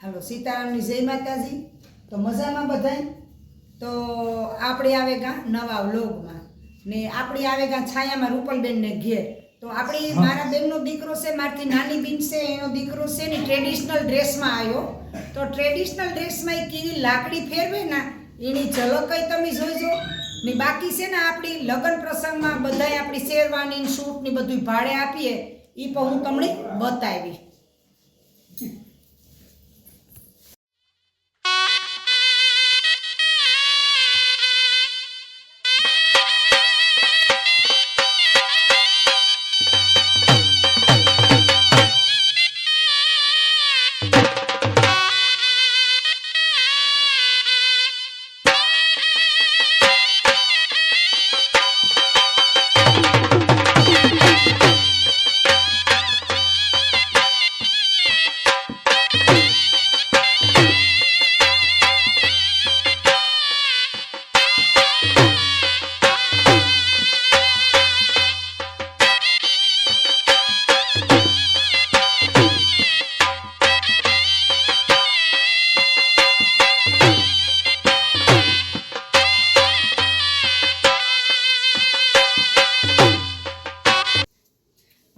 હાલો સીતારામની જય માતાજી. તો મજામાં બધાય? તો આપણે આવે ગા નવા વ્લોગમાં. ને આપણી આવે ગા છાયામાં રૂપલબેનને ઘેર. તો આપણી મારા બેનનો દીકરો છે મારથી નાની બેન છે એનો દીકરો છે ને ટ્રેડિશનલ ડ્રેસમાં આવ્યો તો ટ્રેડિશનલ ડ્રેસમાં એ કેવી લાકડી ફેરવે ને એની ઝલકઈ તમે જોઈજો ને બાકી છે ને આપણી લગ્ન પ્રસંગમાં બધાય આપણી શેરવાની શૂટ ને બધું ભાડે આપીએ. એ પણ હું તમને બતાવી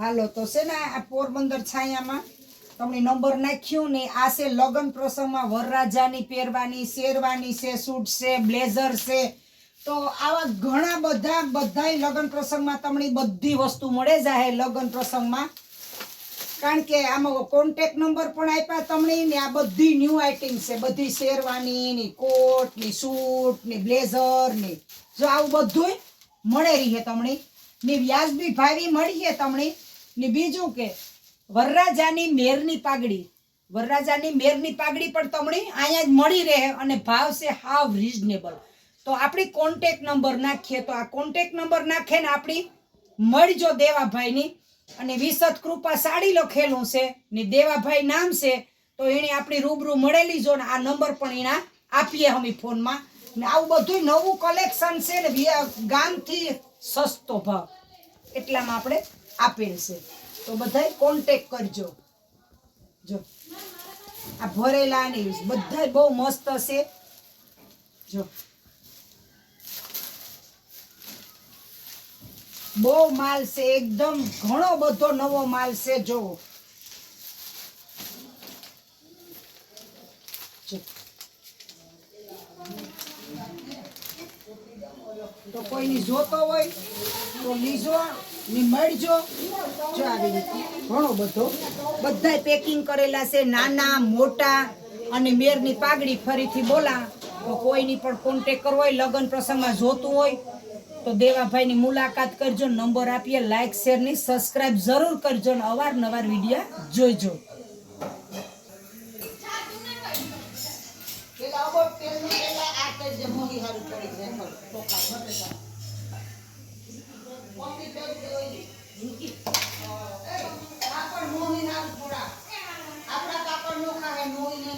હાલો, તો છે ને આ પોરબંદર છાયામાં તમને નંબર નાખ્યો ને આ છે લગ્ન પ્રસંગમાં વરરાજાની પહેરવાની, શેરવાની છે, સૂટ છે, બ્લેઝર છે. તો આવા ઘણા બધા બધાય લગ્ન પ્રસંગમાં તમને બધી વસ્તુ મળે જાય લગ્ન પ્રસંગમાં. કારણ કે આમાં કોન્ટેક નંબર પણ આપ્યા તમને ને આ બધી ન્યૂ આઇટમ છે. બધી શેરવાની ની કોટની સૂટની બ્લેઝરની જો આવું બધું મળે રહે તમને. ને વ્યાજબી ભાવી મળીએ તમને. ને બીજું કે વરરાજાની મેરની પાઘડી. વરરાજાની મેરની પાઘડી પણ તમને અહીંયા જ મળી રહે અને ભાવ છે હાવ રિઝનેબલ તો આપણી કોન્ટેક નંબર નાખીએ તો આ કોન્ટેક નંબર નાખે ને આપણી મળજો દેવાભાઈની. અને વિસત કૃપા સાડી લખેલું છે ને દેવાભાઈ નામ છે, તો એને આપણી રૂબરૂ મળેલી જો ને આ નંબર પણ એના આપીએ અમે ફોનમાં. ને આવું બધું નવું કલેક્શન છે ને ગામથી સસ્તો ભાવ. એટલામાં આપણે આપેલ છે. તો બધાય કોન્ટેક કરજો. જો. આ ભરેલા ને બધાય બહુ મસ્ત છે. જો. બહુ માલ છે. એકદમ ઘણો બધો નવો માલ છે જો. તો કોઈની જોતો હોય, તો લીજો ની મળજો ઘણો બધો. બધાય પેકિંગ કરેલા છે, નાના, મોટા, અને મેરની પાઘડી ફરીથી બોલા. તો કોઈની પણ કોન્ટેક કરવો હોય, લગ્ન પ્રસંગમાં જોતું હોય, તો દેવાભાઈની મુલાકાત કરજો. નંબર આપીએ લાઈક શેરની સબસ્ક્રાઇબ જરૂર કરજો અને અવારનવાર વીડિયો જોઈજો. આપણા કાપડ નો ખાય નોઈ